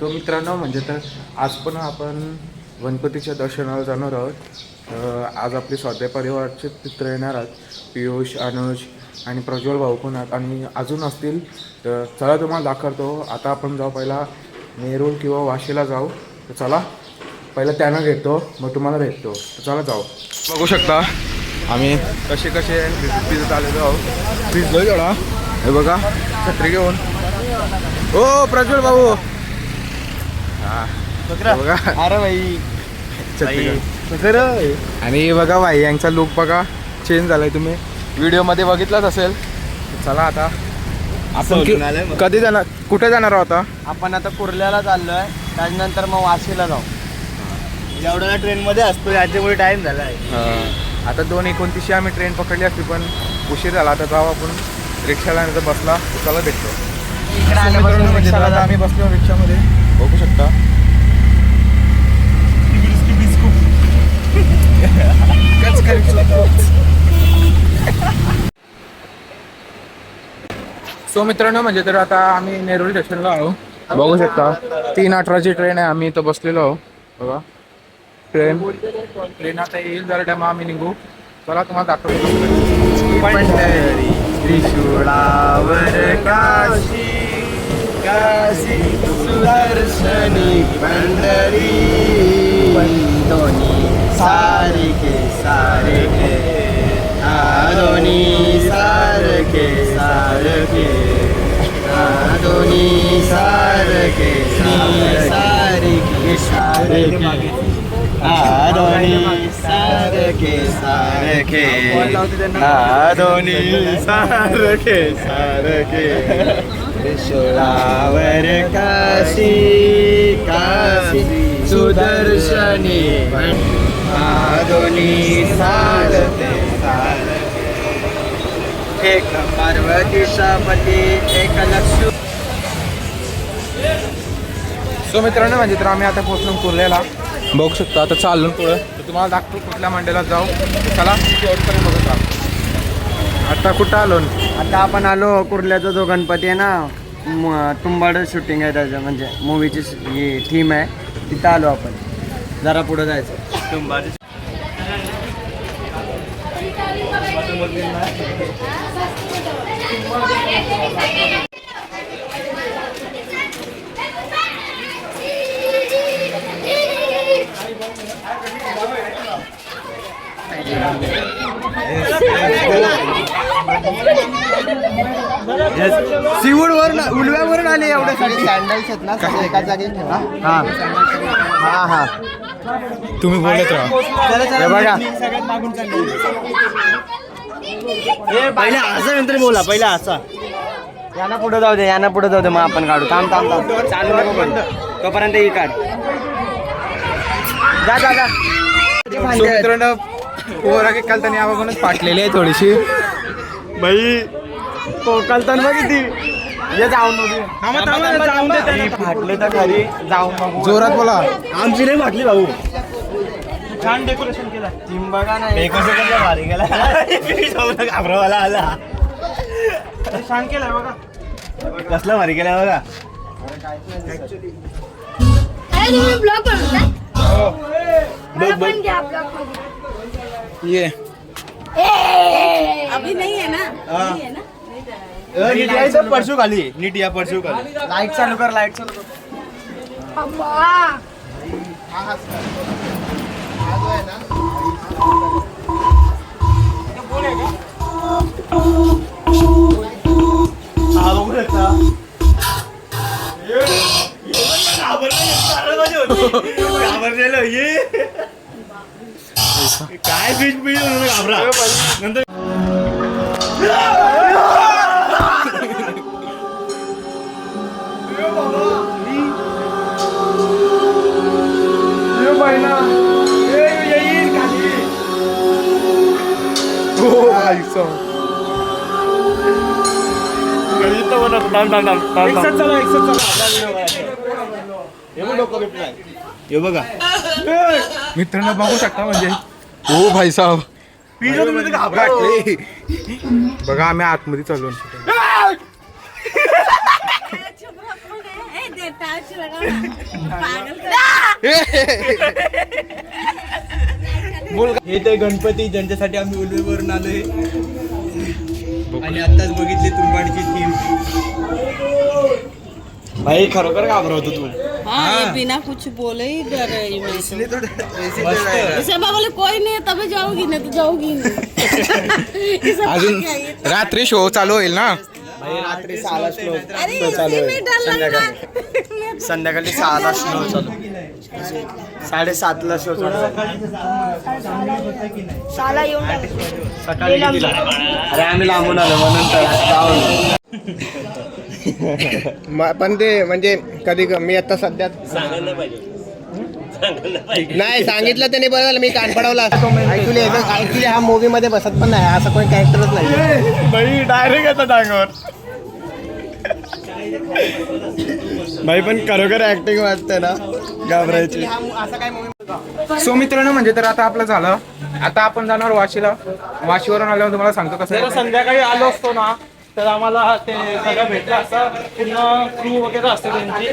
तो मित्रांनो म्हणजे तर आज पण आपण गणपतीच्या दर्शनाला जाणार आहोत. आज आपले स्वाध्याय परिवारचे मित्र येणार आहेत पियुष अनुज आणि प्रज्वल भाऊ पण आहेत. आणि अजून असतील तर चला तुम्हाला दाखवतो. आता आपण जाऊ पहिला नेरूळ किंवा वाशीला जाऊ. तर चला पहिला त्यांना घेतो मग तुम्हाला भेटतो. तर चला जाऊ. बघू शकता आम्ही कसे कसे भिजत आलेलो आहोत. भिजलोय एवढा हे बघा छत्री घेऊन. ओ प्रज्वल भाऊ. बघा. अरे भाई. खरं आणि बघा भाई यांचा लुक बघा. चेंज झालाय तुम्ही. व्हिडिओमध्ये बघितलाच असेल. चला आता. आपण. कधी जाणार? कुठे जाणार आहोत आता? आपण आता कुर्ल्याला चाललोय. त्याच्यानंतर मग वाशीला जाऊ. एवढा ट्रेन मध्ये असतो याच्यामुळे टाइम झालाय. आता दोन एकोणतीसशे आम्ही ट्रेन पकडली असती पण उशीर झाला. आता जाऊ आपण. रिक्षाला बसला. चला भेटतो. इकडे मित्रांनो, म्हणजे तर आता आम्ही बसलो रिक्षामध्ये. बघू शकता. सो मित्रांनो म्हणजे तर आता आम्ही नेरुळ स्टेशनला आहो बघू शकता. तीन अठराची ट्रेन आहे. आम्ही इथं बसलेलो आहो बघा. ट्रेन ट्रेन आता येईल जरा टाइम आम्ही निघू. चला तुम्हाला दाखवतो. पंढरी त्रिशूळावर काशी. काशी सुदर्शनी पंढरी। दोन्ही सारखे सारखे दोन्ही सारखे सारखे दोन्ही सारखे सारखे सारखे दोन्ही सारखे सारखे दोन्ही सारखे सारखे त्रिशूळावर काशी काशी सुदर्शनी दोन्ही सारखे सारखे एक पार्वतीशापती एक लक्ष्मी. सो मित्रांनो म्हणजे तर आम्ही आता पोचलो कुर्ल्याला बघू शकतो आता चालून पुढं. तुम्हाला दाखवतो कुठल्या मंडळात जाऊ. चला शेवटपर्यंत बघत राहा आता कुठं आलो? आता आपण आलो कुर्ल्याचा जो गणपती आहे ना तुंबाड शूटिंग आहे त्याचं म्हणजे मूवीची ही थीम आहे. तिथं आलो आपण. जरा पुढं जायचं. तुंबाड सिवूडवरून उलव्यावरून आले एवढ्यासाठी सँडल्स आहेत ना सगळे एका जागी ठेवा. हा. हा हा. तुम्ही बोलत राहा. हे बघा. पहिला असा नंतर बोला पहिला असा. यांना पुढे जाऊ दे यांना पुढे जाऊ दे मग आपण काढू. थांब थांब थांब. चालू नको पण तोपर्यंत ही काढ. जा जा जा. पोरा की काल त्यांनी आवागूनच पाटलेली आहे थोडीशी. बाई कोकलतन बघ किती ये जाऊन बघू. जाऊन दे फाटले तर खरी जाऊन बघू. जोरात बोला. आमची नाही फाटली भाऊ. छान डेकोरेशन केलं. टीम बघा ना डेकोरेशन भारी केला घाबरवाला आला. छान केलं बघा. कसला भारी केला बघा. ब्लॉग बनवताय मला ये। ए, अभी नहीं है ना? नहीं है ना? नीट यायचं खाली नीट या पडशू खाली लाइट चालू कर लाइट चालू कर। हा बघू शकता घाबरलेलो ये काय फिश पिढी घाबरा. नंतर. हे बघा मित्रांनो बघू शकता म्हणजे हो भाई साहेब. बघा आम्ही आतमध्ये चाललो कर. हे ते गणपती ज्यांच्यासाठी आम्ही उलवेवरून आलोय. आणि आताच बघितली तुंबाडची टीम भाई खरोखर घाबरवतो तू. हाँ ये बिना कुछ बोले ही डर रही मैं तो। इसे बोले कोई नहीं तभी जाऊंगी नहीं तो जाऊंगी अजून। रात्री शो चालू होईल ना? भाई रात्री सहाला स्लो अरे इसी में डर लग रहा है। संध्याकाळी सहाला स्लो चालू. साडेसातला शो चालू शाला येऊन टाक. सकाळी कितीला? अरे आम्ही लांबून आलो म्हणून तर जाऊ पण ते म्हणजे कधी क- मी आता सध्या नाही सांगितलं त्याने बरं झालं मी कान पडवला. ऍक्च्युली ऍक्च्युली हा मूवी मध्ये बसत पण नाही असं कोणी कॅरेक्टरच नाही. भाई डायरेक्ट येतात अंगावर. भाई पण खरोखर ऍक्टिंग वाटते ना घाबरायची. असं काय मूवी सो मित्रांनो म्हणजे तर आता आपलं झालं. आता आपण जाणार वाशीला. वाशीवरून आल्यावर तुम्हाला सांगतो कसं. संध्याकाळी आलो असतो ना तर आम्हाला ते सगळं भेटलं. असतं पूर्ण क्रू वगैरे असते त्यांची.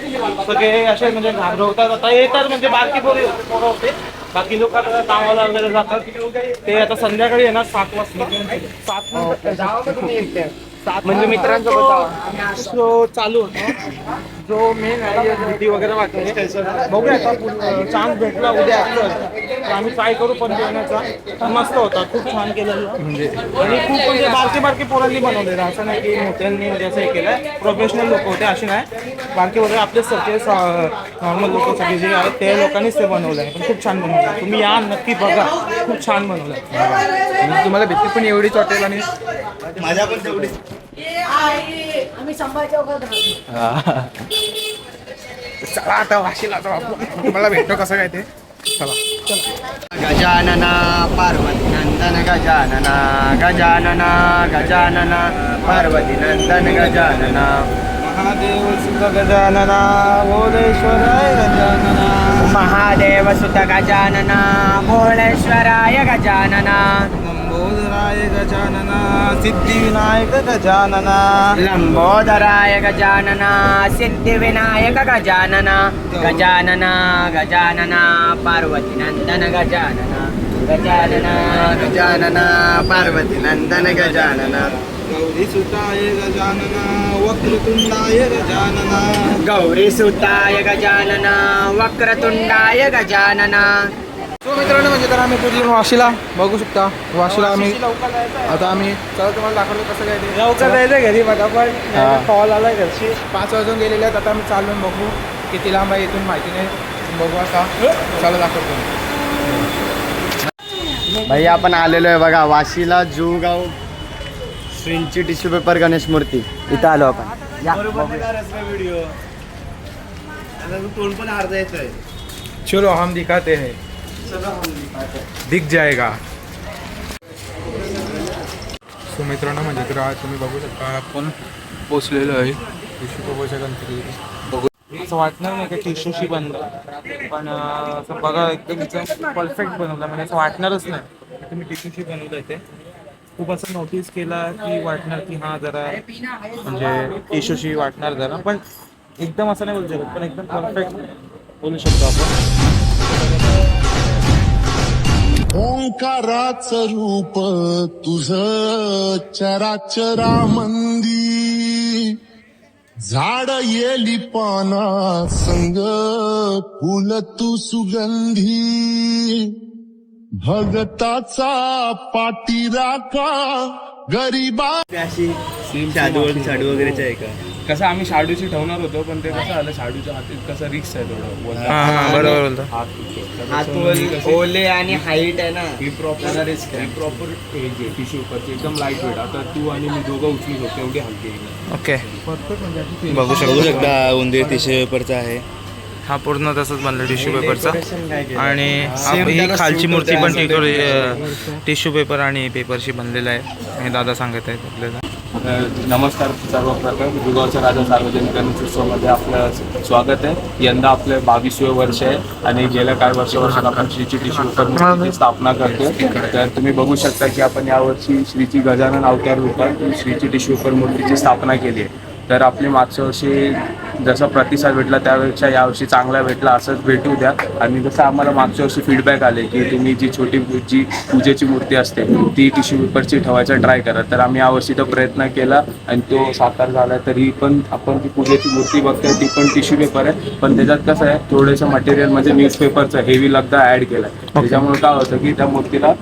सगळे असे म्हणजे घाबरवतात आता येतात म्हणजे बारकी पोरी होते पोरं होते. बाकी लोक आता कामाला वगैरे जातात. ते आता संध्याकाळी येणार सात वाजता. सात सात म्हणजे मित्रांसोबत जो चालू होतो. जो मेन आहे भीती वगैरे वाटते बघूया आता चान्स भेटला उद्या तर आम्ही ट्राय करू पण येण्याचा मस्त होता खूप छान केलेलं. म्हणजे? आणि खूप म्हणजे बारकी बारकी पोरांनी बनवलेलं. असं नाही की मोठ्यांनी म्हणजे असं हे केलंय. प्रोफेशनल लोक होते असे नाही. बारके वगैरे आपले सगळे नॉर्मल लोक सगळे जे आहेत ते लोकांनीच ते बनवलंय. पण खूप छान बनवलं तुम्ही या नक्की बघा. खूप छान बनवलंय. म्हणजे तुम्हाला भीती पण एवढीच वाटेल आणि? माझ्या पण चला आता वाशीला आता आपण. तुम्हाला भेटतो कसं काय ते? चला. गजानना पार्वती नंदन गजानना गजानना गजानना पार्वती नंदन गजानना। महादेव सुद्धा गजानना भोलेश्वराय गजानना। महादेव सुत गजानना भोळेश्वराय गजानना। लंबोदराय गजानना सिद्धिविनायक गजानना। लंबोदराय गजानना सिद्धिविनायक गजानना। गजानना गजानना पार्वती नंदन गजानना। गजानना गजानना पार्वती नंदन गजानना। गौरीसुताय गजानना वक्रतुंडाय गजानना। गौरी सुताय गजानना वक्रतुंडाय गजानना। सो मित्रांनो म्हणजे तर आम्ही पूर्ण वाशीला बघू शकता. वाशीला आम्ही आता आम्ही चला तुम्हाला दाखवलं कसं काय ते. लवकर जायचं घरी बघा पण कॉल आलाय घरची. पाच वाजून गेलेले आहेत आता आम्ही चालून बघू. किती लांब आहे इथून माहिती नाही. बघू आता. चला दाखवतो. भाई आपण आलेलो आहे बघा वाशीला जुगाव श्रींची टिश्यू पेपर गणेश मूर्ती. इथं आलो आपण. या व्हिडिओ तोंड पण अर्धा येतोय चलो हम दिखाते हैं. दिख जाएगा। सो मित्रांनो म्हणजे तर आज तुम्ही बघू शकता आपण पोचलेलो आहे. ऋषिकोबाच्या गणपती बघू असं वाटणार नाही का टिश्यूशी बनलं पण असं बघा एकदम परफेक्ट बनवलं. म्हणजे असं वाटणारच नाही. तुम्ही टिश्यूशी बनवलंय ते. खूप असं नोटीस केला की वाटणार की हा जरा म्हणजे टिश्यूशी वाटणार जरा. पण एकदम असं नाही बोलू शकत. पण एकदम परफेक्ट बोलू शकतो आपण. ओंकाराच रूप तुझ चराचरामंदी झाड येली पाना संग फुल तू सुगंधी. भगताचा पाठीराखा गरीबा अशी शाडू शाडू वगैरेच आहे का? कसं आम्ही शाडूची ठेवणार होतो पण ते कसं आलं शाडूच्या हातीत कसं रिक्स आहे थोडं हां हां बरोबर बोलतो. हात ओल- ओले आणि हाईट आहे ना ही प्रॉपर ही प्रॉपर हे जे टिश्यू पेपरची एकदम लाइट वेट आता तू आणि मी दोघं उचलू शकतो एवढी हलकी आहे. ओके. परफेक्ट म्हणजे. बघू बघू शकता. शकता उंदीर टिश्यू पेपरचा आहे. हा पूर्ण तसंच बनलं टिश्यू पेपरचा आणि आप- ही त्याला खालची suit मूर्ती होतं पण आणि टिश्यू पेपर आणि पेपरशी बनलेलं आहे. हे दादा सांगत आहेत आपल्याला. नमस्कार नमस्कार सर्वप्रथम. जुगावच्या राजा सार्वजनिक गणेशोत्सवमध्ये आपलं स्वागत आहे. यंदा आपलं बावीसवे वर्ष आहे आणि गेल्या काही वर्षापासून आपण श्रीची टिशू मूर्तीची स्थापना करतो तर तुम्ही बघू शकता की आपण यावर्षी श्रीची गजानन अवतार रूपात श्रीची टिशू मूर्तीची स्थापना केली आहे. तर आपली मागच्या वर्षी जसा प्रतिसाद भेटला त्यापेक्षा यावर्षी चांगला भेटला असंच भेटू द्या. आणि जसं आम्हाला मागच्या वर्षी फीडबॅक आले की तुम्ही जी छोटी जी पूजेची मूर्ती असते ती टिश्यू पेपरची ठेवायचा ट्राय करा. तर आम्ही यावर्षी तो प्रयत्न केला आणि तो साकार झाला तरी पण आपण जी पूजेची मूर्ती बघतोय ती पण टिश्यू पेपर आहे. पण त्याच्यात कसं आहे थोडंसं मटेरियल म्हणजे न्यूजपेपरचं हेवी लगदा ऍड केला त्याच्यामुळे काय होतं की त्या मूर्तीला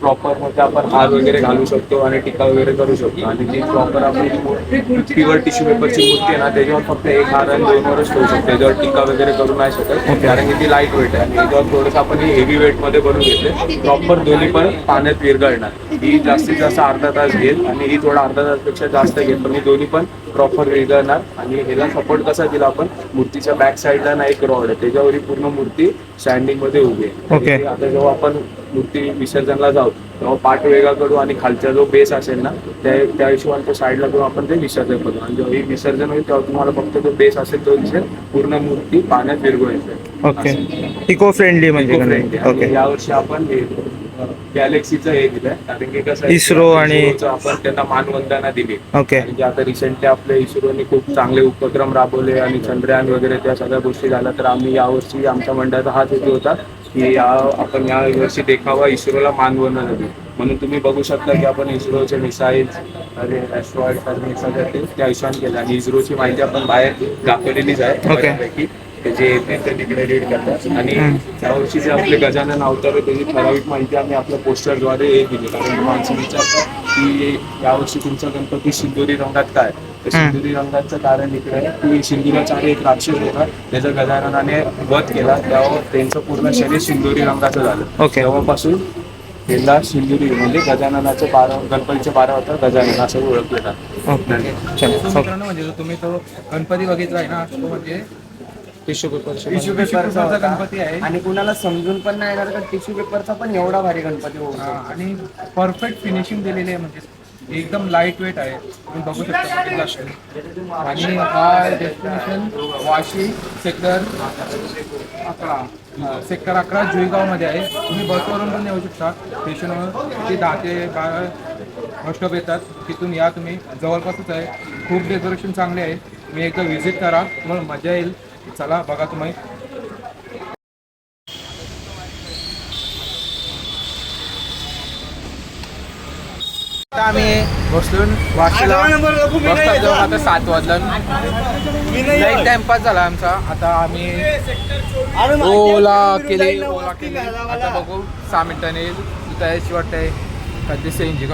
प्रॉपर म्हणजे आपण हार वगैरे घालू शकतो आणि टीका वगैरे करू शकतो. आणि जी प्रॉपर आपण प्युअर टिश्यू पेपरची मूर्ती आहे ना त्याच्यावर फक्त एक हार आणि दोन वरच ठेवू शकतो. त्याच्यावर टीका वगैरे करू नाही शकत. कारण की ती लाइट वेट आहे. आणि त्याच्यावर थोडंसं आपण हेवी वेटमध्ये बनवून घेतले. प्रॉपर दोन्ही पण पाण्यात विरघळणार. ही जास्तीत जास्त अर्धा तास घेईल आणि ही थोडा अर्धा तासपेक्षा जास्त घेईल. पण ही दोन्ही पण प्रॉपर विरघळणार. आणि ह्याला सपोर्ट कसा दिला आपण? मूर्तीच्या बॅक साईडला ना एक रॉड आहे. त्याच्यावर ही पूर्ण मूर्ती स्टँडिंगमध्ये उभी आहे. आता जेव्हा आपण मूर्ती विसर्जनला जाऊ. तेव्हा पाठ वेगळा करू आणि खालचा जो बेस असेल ना त्या त्या हिशोबाने तो साईडला करून आपण ते विसर्जन करू. आणि जेव्हा हे विसर्जन होईल तेव्हा तुम्हाला फक्त जो बेस असेल तो दिसेल. पूर्ण मूर्ती पाण्यात विरघळायची ओके इको फ्रेंडली म्हणजे फ्रेंडली यावर्षी आपण गॅलेक्सीचं हे दिलंय. कारण की कसं इस्रो आणि- आपण त्यांना मानवंदना दिली. ओके आणि जे आता रिसेंटली आपल्या इस्रोने खूप चांगले उपक्रम राबवले आणि चंद्रयान वगैरे त्या सगळ्या गोष्टी झाल्या तर आम्ही यावर्षी आमच्या मंडळाचा हाच हेतू होता. की या आपण या वर्षी देखावा इस्रोला मानवंदना देऊ. म्हणून तुम्ही बघू शकता की आपण इस्रोचे मिसाईल्स अरे ॲस्ट्रॉइड सगळं ते त्या हिशोबाने केलं. आणि इस्रोची माहिती आपण बाहेर दाखवलेलीच आहे. बऱ्यापैकी. ते जे येते ते तिकडे रीड करतात. आणि त्यावर्षी जे आपले गजानन अवतार आहे त्याची ठराविक माहिती आम्ही आपल्या पोस्टरद्वारे हे दिली. कारण माणसं विचारतात की यावर्षी तुमचा गणपती सिंदुरी रंगात काय? तर सिंदुरी रंगाचं कारण इकडे आहे की सिंदुराचार्य एक राक्षस होता त्याचा गजाननाने वध केला. तेव्हा त्यांचं पूर्ण शरीर सिंदुरी रंगाचं झालं. तेव्हापासून त्याला सिंदुरी म्हणजे गजाननाचे बारा गणपतीचे बारा होता. गजानन असं ओळखलं जातं. म्हणजे जो तुम्ही तो गणपती बघितला आहे ना तो म्हणजे टिश्यू पेपर टिश्यू पेपरचा गणपती आहे आणि कुणाला समजून पण नाही येणार का टिश्यू पेपरचा पण एवढा भारी गणपती होऊ हा, आणि परफेक्ट फिनिशिंग दिलेली आहे म्हणजे एकदम लाइट वेट आहे. तुम्ही बघू शकता आणि हा डेस्टिनेशन वाशी सेक्टर अकरा. सेक्टर अकरा जुईगावमध्ये आहे. तुम्ही बसवरून पण येऊ शकता. स्टेशनवर किती दहा ते बारा बस स्टॉप येतात. तिथून या तुम्ही. जवळपासच आहे. खूप डेकोरेशन चांगले आहे. तुम्ही एकदा व्हिजिट करा. तुम्हाला मजा येईल. चला बघा तुम्ही. आता आम्ही बसून वाशीला जेव्हा आता सात वाजलं. लाईक टाइमपास झाला आमचा. आता आम्ही ओला केली ओला केली. आता बघू सहा मिनिटांनी येईल तिथं यायची वाटतंय. कधी सेंजी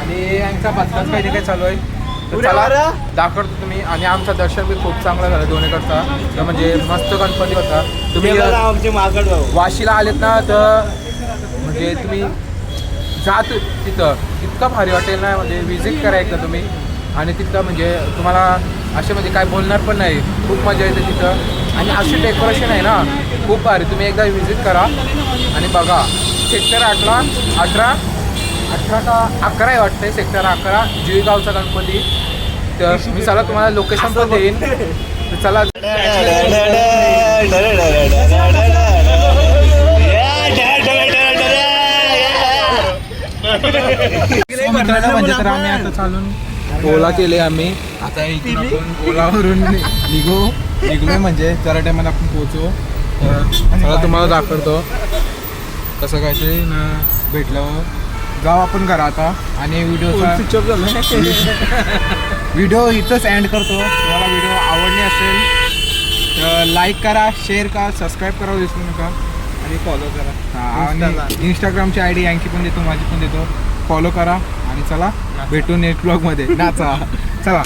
आणि यांचा बसकाच काही काही चालू आहे. तर चला दाखवतो तुम्ही. आणि आमचं दर्शन बी खूप चांगलं झालं दोन्हीकडचा. तर म्हणजे मस्त गणपती होता. तुम्ही आमचे भाऊ. वाशीला आलेत ना तर म्हणजे तुम्ही जा तु- तिथं. इतकं भारी वाटेल ना म्हणजे विजिट करा एकदा तुम्ही. आणि तिथं म्हणजे तुम्हाला असे म्हणजे काय बोलणार पण नाही. खूप मजा येते तिथं. आणि अशी डेकोरेशन आहे ना खूप भारी. तुम्ही एकदा विजिट करा. आणि बघा सेक्टर अठरा अठरा अठरा का अकरा आहे वाटतंय सेक्टर अकरा जुईगावचा गणपती. तर मी चला तुम्हाला लोकेशन पण देईन. चला. म्हणजे तर आम्ही आता चालून ओला केले आम्ही. आता इथून आपण ओलावरून निघू. निघलोय म्हणजे जरा टायमाला आपण पोहोचू. तर मला तुम्हाला दाखवतो. कसं काय ते ना भेटल्यावर. जाऊ आपण करा आता. आणि व्हिडिओचा व्हिडिओ इथंच एंड करतो. तुम्हाला व्हिडिओ आवडले असेल तर लाईक करा शेअर करा सबस्क्राईब करा विसरू नका. आणि फॉलो करा. हा, आणि इंस्टाग्रामची आय डी यांची पण देतो माझी पण देतो. फॉलो करा. आणि चला भेटू नेट ब्लॉगमध्ये नाचा. चला.